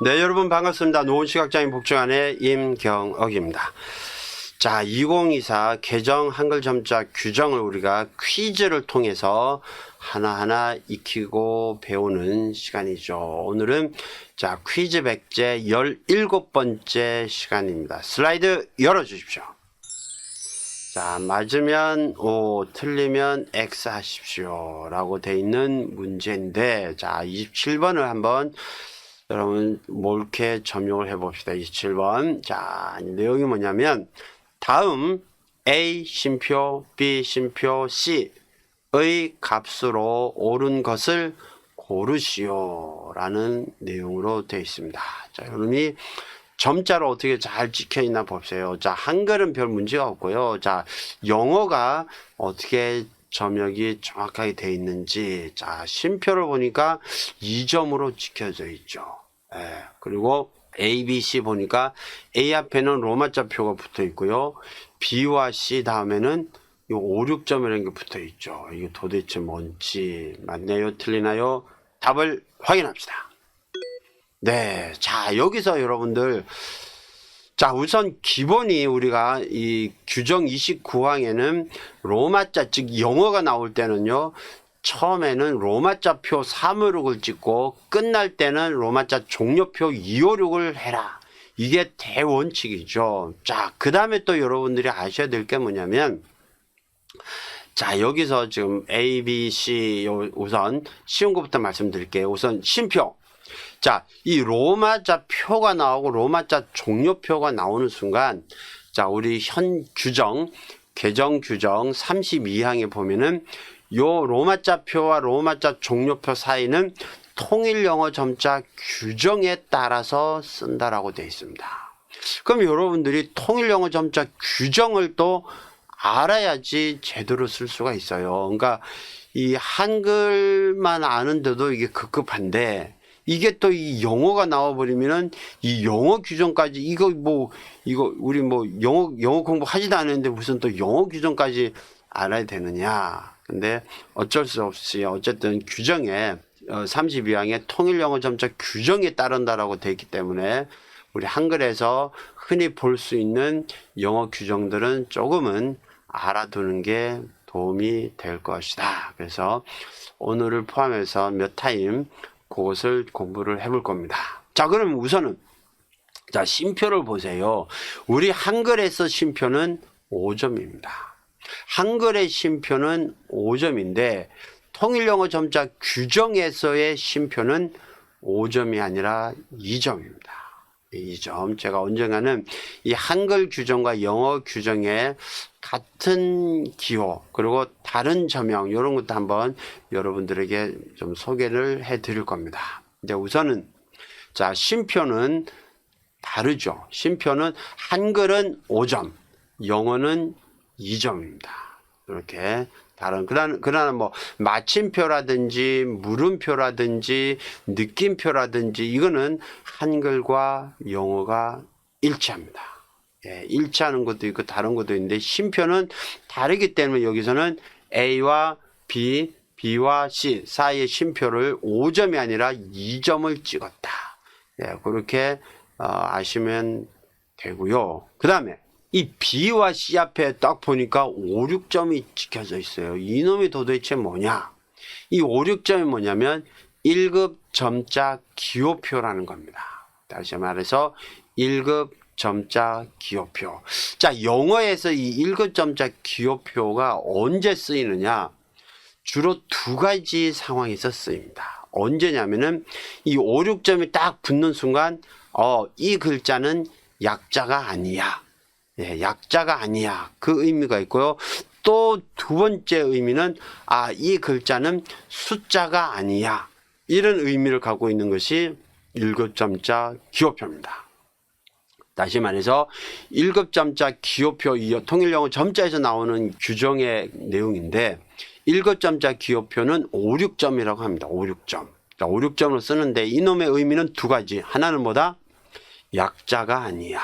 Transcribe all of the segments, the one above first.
네, 여러분 반갑습니다. 노원시각장애인 복지관의 임경억입니다. 자, 2024 개정 한글 점자 규정을 우리가 퀴즈를 통해서 하나하나 익히고 배우는 시간이죠. 오늘은 자, 퀴즈 백제 17번째 시간입니다. 슬라이드 열어 주십시오. 자, 맞으면 O, 틀리면 X 하십시오. 라고 돼 있는 문제인데, 자, 27번을 한번 여러분 몰게 점용을 해 봅시다. 27번. 자, 내용이 뭐냐면 다음 A 심표, B 심표, C의 값으로 옳은 것을 고르시오. 라는 내용으로 되어 있습니다. 자, 여러분이 점자를 어떻게 잘 찍혀 있나 보세요. 자, 한글은 별 문제가 없고요. 자, 영어가 어떻게 점역이 정확하게 돼 있는지 자 심표를 보니까 2점으로 찍혀져 있죠. 예, 그리고 A, B, C 보니까 A 앞에는 로마자 표가 붙어 있고요. B와 C 다음에는 요 5, 6점이라는 게 붙어 있죠. 이게 도대체 뭔지 맞나요? 틀리나요? 답을 확인합시다. 네, 자 여기서 여러분들 자, 우선 기본이 우리가 이 규정 29항에는 로마자, 즉 영어가 나올 때는요, 처음에는 로마자 표 356을 찍고 끝날 때는 로마자 종료표 256을 해라. 이게 대원칙이죠. 자, 그 다음에 또 여러분들이 아셔야 될 게 뭐냐면, 자, 여기서 지금 A, B, C, 요- 우선 쉬운 것부터 말씀드릴게요. 우선 심표. 자, 이 로마자 표가 나오고 로마자 종료표가 나오는 순간, 자, 우리 현 규정, 개정 규정 32항에 보면은 요 로마자 표와 로마자 종료표 사이는 통일 영어 점자 규정에 따라서 쓴다라고 되어 있습니다. 그럼 여러분들이 통일 영어 점자 규정을 또 알아야지 제대로 쓸 수가 있어요. 그러니까 이 한글만 아는데도 이게 급급한데 이게 또 이 영어가 나와버리면은 이 영어 규정까지 이거 뭐 이거 우리 뭐 영어 영어 공부 하지도 않았는데 무슨 또 영어 규정까지 알아야 되느냐. 근데 어쩔 수 없이 어쨌든 규정에 어, 32항의 통일 영어 점자 규정에 따른다라고 돼 있기 때문에 우리 한글에서 흔히 볼 수 있는 영어 규정들은 조금은 알아두는 게 도움이 될 것이다. 그래서 오늘을 포함해서 몇 타임 그것을 공부를 해볼 겁니다. 자, 그럼 우선은 자, 심표를 보세요. 우리 한글에서 심표는 5점입니다. 한글의 심표는 5점인데 통일영어 점자 규정에서의 심표는 5점이 아니라 2점입니다. 2점. 제가 언젠가는 이 한글 규정과 영어 규정의 같은 기호 그리고 다른 점형 이런 것도 한번 여러분들에게 좀 소개를 해 드릴 겁니다. 이제 우선은 자, 심표는 다르죠. 심표는 한글은 5점, 영어는 2점입니다. 이렇게 다른 그러나 그러나 뭐 마침표라든지 물음표라든지 느낌표라든지 이거는 한글과 영어가 일치합니다. 예, 일치하는 것도 있고 다른 것도 있는데 심표는 다르기 때문에 여기서는 A와 B, B와 C 사이의 심표를 5점이 아니라 2점을 찍었다. 예, 그렇게 어, 아시면 되고요. 그 다음에 이 B와 C 앞에 딱 보니까 5, 6점이 찍혀져 있어요. 이놈이 도대체 뭐냐? 이 5, 6점이 뭐냐면 1급 점자 기호표라는 겁니다. 다시 말해서 1급 점자 기호표. 자, 영어에서 이 1급 점자 기호표가 언제 쓰이느냐? 주로 두 가지 상황에서 쓰입니다. 언제냐면은 이 5, 6점이 딱 붙는 순간, 어, 이 글자는 약자가 아니야. 예, 약자가 아니야. 그 의미가 있고요. 또 두 번째 의미는, 아, 이 글자는 숫자가 아니야. 이런 의미를 갖고 있는 것이 1급 점자 기호표입니다. 다시 말해서 1급 점자 기호표 이 통일영어 점자에서 나오는 규정의 내용인데 1급 점자 기호표는 5, 6점이라고 합니다. 5, 6점. 자, 5, 6점을 쓰는데 이놈의 의미는 두 가지. 하나는 뭐다? 약자가 아니야.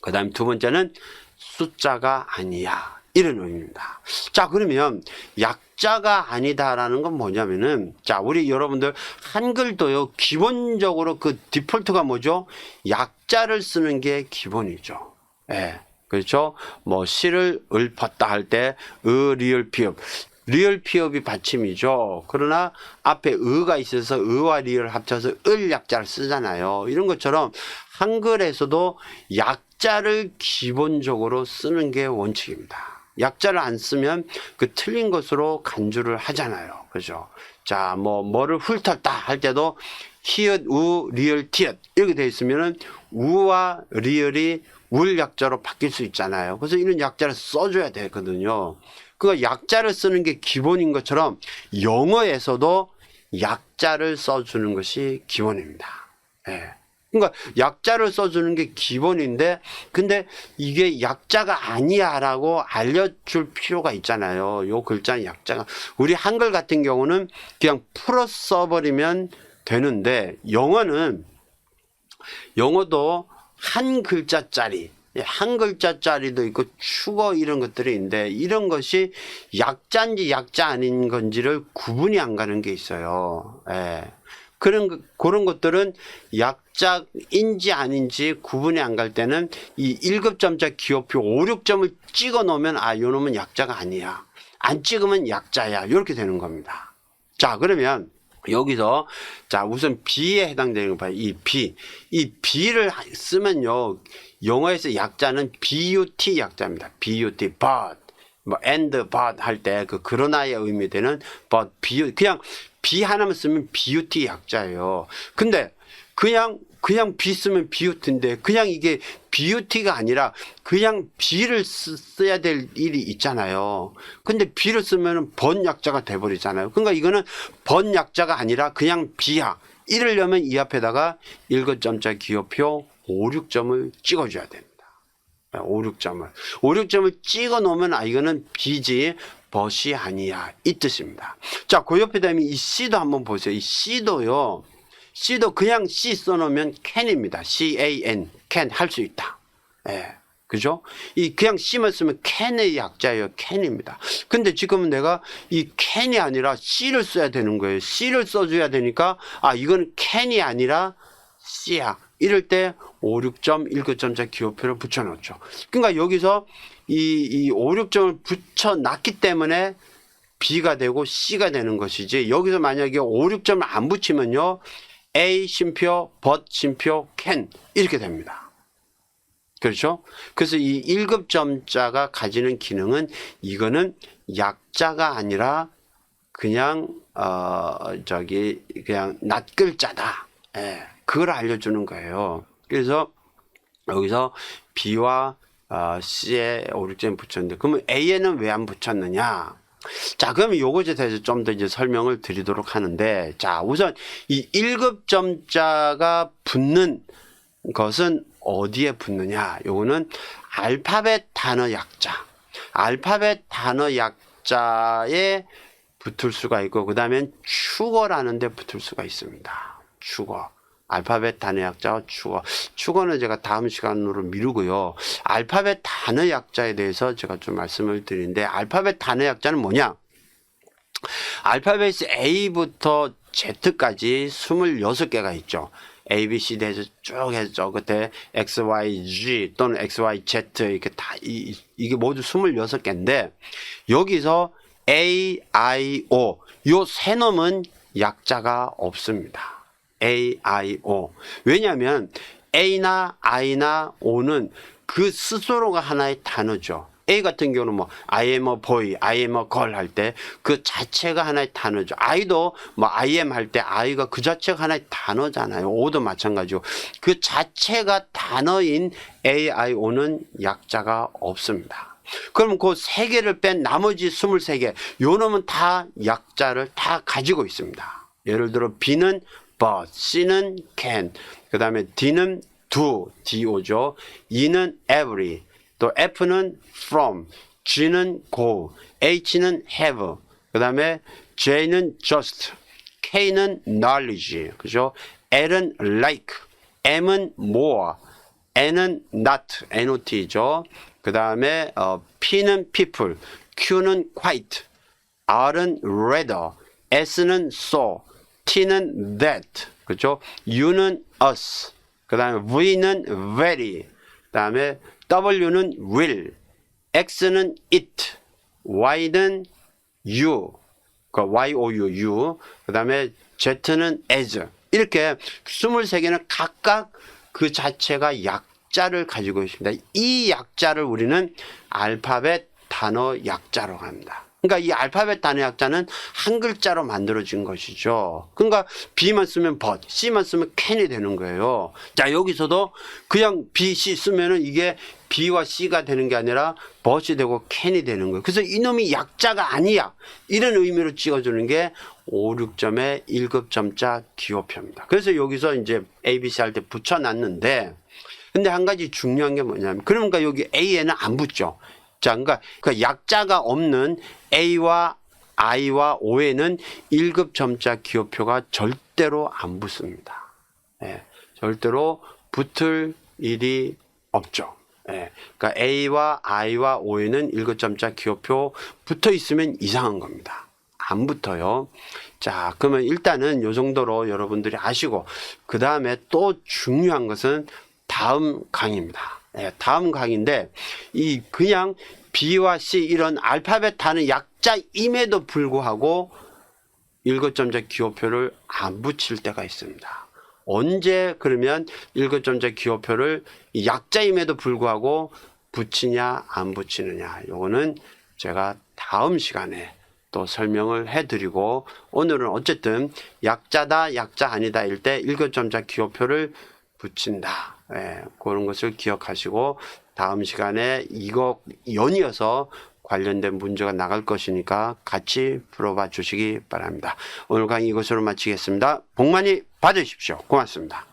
그 다음 두 번째는 숫자가 아니야. 이런 의미입니다. 자, 그러면 약자가 아니다라는 건 뭐냐면은 자, 우리 여러분들 한글도요. 기본적으로 그 디폴트가 뭐죠? 약자를 쓰는 게 기본이죠. 예. 그렇죠? 뭐 시를 읊었다 할 때 의 리을 피읍 리얼 피업이 받침이죠. 그러나 앞에 의가 있어서 의와 리얼 합쳐서 을 약자를 쓰잖아요. 이런 것처럼 한글에서도 약자를 기본적으로 쓰는 게 원칙입니다. 약자를 안 쓰면 그 틀린 것으로 간주를 하잖아요. 그죠? 자, 뭐, 뭐를 훑었다 할 때도 히읗, 우, 리얼, 티읗 이렇게 돼 있으면은 우와 리얼이 울 약자로 바뀔 수 있잖아요. 그래서 이런 약자를 써줘야 되거든요. 그 약자를 쓰는 게 기본인 것처럼 영어에서도 약자를 써주는 것이 기본입니다. 예. 그러니까 약자를 써주는 게 기본인데 근데 이게 약자가 아니야라고 알려줄 필요가 있잖아요. 요 글자는 약자가 우리 한글 같은 경우는 그냥 풀어 써버리면 되는데 영어는 영어도 한 글자짜리 한 글자짜리도 있고 축어 이런 것들이 있는데 이런 것이 약자인지 약자 아닌 건지를 구분이 안 가는 게 있어요. 예. 그런 그- 그런 것들은 약 자인지 아닌지 구분이 안 갈 때는 이 1급점자 기호표 5, 6점을 찍어 놓으면 아, 요 놈은 약자가 아니야. 안 찍으면 약자야. 이렇게 되는 겁니다. 자, 그러면 여기서 자 우선 B에 해당되는 거 봐요. 이 B, 이 B를 쓰면요 영어에서 약자는 but 약자입니다. but, but, 뭐 and, but 할 때 그 그러나의 의미되는 but, but 그냥 B 하나만 쓰면 but 약자예요. 근데 그냥 그냥 B 쓰면 비웃인데 그냥 이게 비웃이가 아니라 그냥 쓰, 써야 될 일이 있잖아요. 근데 B를 쓰면은 번 약자가 돼버리잖아요. 그러니까 이거는 번 약자가 아니라 그냥 B야. 이러려면 이 앞에다가 1거점자 기호표 5, 6점을 찍어줘야 됩니다. 5, 6점을. 5, 6점을 찍어 놓으면 아, 이거는 B지 벗이 아니야. 이 뜻입니다. 자, 그 옆에 다음에 이 C도 한번 보세요. 이 C도요. C도 그냥 C 써놓으면 can입니다. C-A-N, can 할 수 있다. 예. 그죠? 이 그냥 C만 쓰면 can의 약자예요. can입니다. 근데 지금은 내가 이 can이 아니라 C를 써야 되는 거예요. C를 써줘야 되니까 아 이건 can이 아니라 C야. 이럴 때 5, 6점, 1거점자 기호표를 붙여놓죠. 그러니까 여기서 이, 이 5, 6점을 붙여놨기 때문에 B가 되고 C가 되는 것이지 여기서 만약에 5, 6점을 안 붙이면요 A 심표, but 심표, can 이렇게 됩니다. 그렇죠? 그래서 이 1급 점자가 가지는 기능은 이거는 약자가 아니라 그냥 어 저기 그냥 낱글자다. 예. 그걸 알려주는 거예요. 그래서 여기서 B와 어, C에 5, 6점 붙였는데 그러면 A에는 왜 안 붙였느냐? 자, 그러면 요것에 대해서 좀 더 이제 설명을 드리도록 하는데, 자, 우선 이 1급 점자가 붙는 것은 어디에 붙느냐? 요거는 알파벳 단어 약자. 알파벳 단어 약자에 붙을 수가 있고, 그 다음엔 축어라는 데 붙을 수가 있습니다. 축어. 알파벳 단어 약자와 축어. 축어는 제가 다음 시간으로 미루고요. 알파벳 단어 약자에 대해서 제가 좀 말씀을 드리는데, 알파벳 단어 약자는 뭐냐? 알파벳이 A부터 Z까지 26개가 있죠. A, B, C 대해서 쭉 해서 끝에 X, Y, G 또는 X, Y, Z 이렇게 다 이, 이게 모두 26개인데 여기서 A, I, O 요 세 놈은 약자가 없습니다. A, I, O. 왜냐하면 A나 I나 O는 그 스스로가 하나의 단어죠. A 같은 경우는 뭐 I am a boy, I am a girl 할 때 그 자체가 하나의 단어죠. I도 뭐 I am 할 때 I가 그 자체가 하나의 단어잖아요. O도 마찬가지고 그 자체가 단어인 A, I, O는 약자가 없습니다. 그럼 그 세 개를 뺀 나머지 23개 요 놈은 다 약자를 다 가지고 있습니다. 예를 들어 B는 but, C는 can, 그 다음에 D는 do, do죠. E는 every, 또 F는 from, G는 go, H는 have, 그 다음에 J는 just, K는 knowledge, 그죠? L은 like, M은 more, N은 not, not죠. 그그 다음에 어, P는 people, Q는 quite, R은 rather, S는 so, T는 that, 그렇죠? U는 us, 그 다음에 V는 very, 그 다음에 W는 will, X는 it, Y는 you, 그 Y-O-U, U, 그 다음에 Z는 as. 이렇게 23개는 각각 그 자체가 약자를 가지고 있습니다. 이 약자를 우리는 알파벳 단어 약자로 합니다. 그러니까 이 알파벳 단어 약자는 한 글자로 만들어진 것이죠. 그러니까 B만 쓰면 but, C만 쓰면 can이 되는 거예요. 자, 여기서도 그냥 B, C 쓰면은 이게 B와 C가 되는 게 아니라 but이 되고 can이 되는 거예요. 그래서 이놈이 약자가 아니야. 이런 의미로 찍어주는 게 5, 6점의 1급점자 기호표입니다. 그래서 여기서 이제 ABC 할 때 붙여놨는데 근데 한 가지 중요한 게 뭐냐면 그러니까 여기 A에는 안 붙죠. 자, 그러니까 그 약자가 없는 A와 I와 O에는 1급 점자 기호표가 절대로 안 붙습니다. 예, 절대로 붙을 일이 없죠. 예, 그러니까 A와 I와 O에는 1급 점자 기호표 붙어 있으면 이상한 겁니다. 안 붙어요. 자, 그러면 일단은 요 정도로 여러분들이 아시고, 그 다음에 또 중요한 것은 다음 강의입니다. 예, 다음 강의인데, 이 그냥 B와 C 이런 알파벳 단어 약자임에도 불구하고 일거점자 기호표를 안 붙일 때가 있습니다. 언제 그러면 일거점자 기호표를 이 약자임에도 불구하고 붙이냐 안 붙이느냐 요거는 제가 다음 시간에 또 설명을 해드리고 오늘은 어쨌든 약자다 약자 아니다 일 때 일거점자 기호표를 붙인다 예, 그런 것을 기억하시고 다음 시간에 이거 연이어서 관련된 문제가 나갈 것이니까 같이 풀어봐 주시기 바랍니다. 오늘 강의 이것으로 마치겠습니다. 복 많이 받으십시오. 고맙습니다.